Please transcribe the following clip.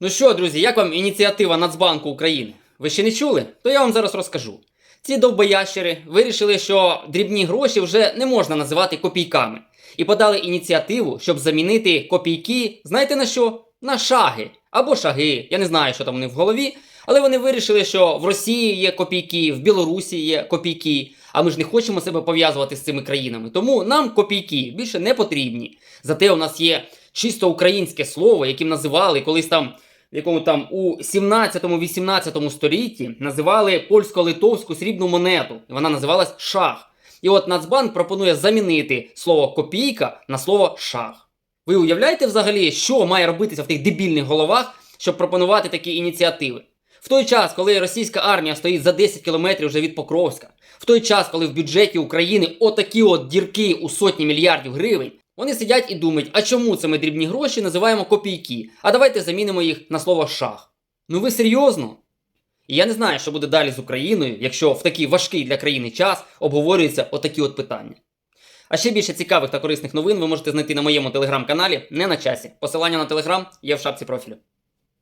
Ну що, друзі, як вам ініціатива Нацбанку України? Ви ще не чули? То я вам зараз розкажу. Ці довбоящери вирішили, що дрібні гроші вже не можна називати копійками. І подали ініціативу, щоб замінити копійки, знаєте на що? На шаги або шаги. Я не знаю, що там них в голові. Але вони вирішили, що в Росії є копійки, в Білорусі є копійки, а ми ж не хочемо себе пов'язувати з цими країнами. Тому нам копійки більше не потрібні. Зате у нас є чисто українське слово, яким називали колись там, якому там у 17-18 столітті називали польсько-литовську срібну монету. Вона називалась шах. І от Нацбанк пропонує замінити слово копійка на слово шах. Ви уявляєте взагалі, що має робитися в тих дебільних головах, щоб пропонувати такі ініціативи? В той час, коли російська армія стоїть за 10 кілометрів вже від Покровська, в той час, коли в бюджеті України отакі от дірки у сотні мільярдів гривень, вони сидять і думають, а чому це ми дрібні гроші називаємо копійки? А давайте замінимо їх на слово шах. Ну ви серйозно? І я не знаю, що буде далі з Україною, якщо в такий важкий для країни час обговорюються отакі от питання. А ще більше цікавих та корисних новин ви можете знайти на моєму телеграм-каналі не на часі. Посилання на телеграм є в шапці профілю.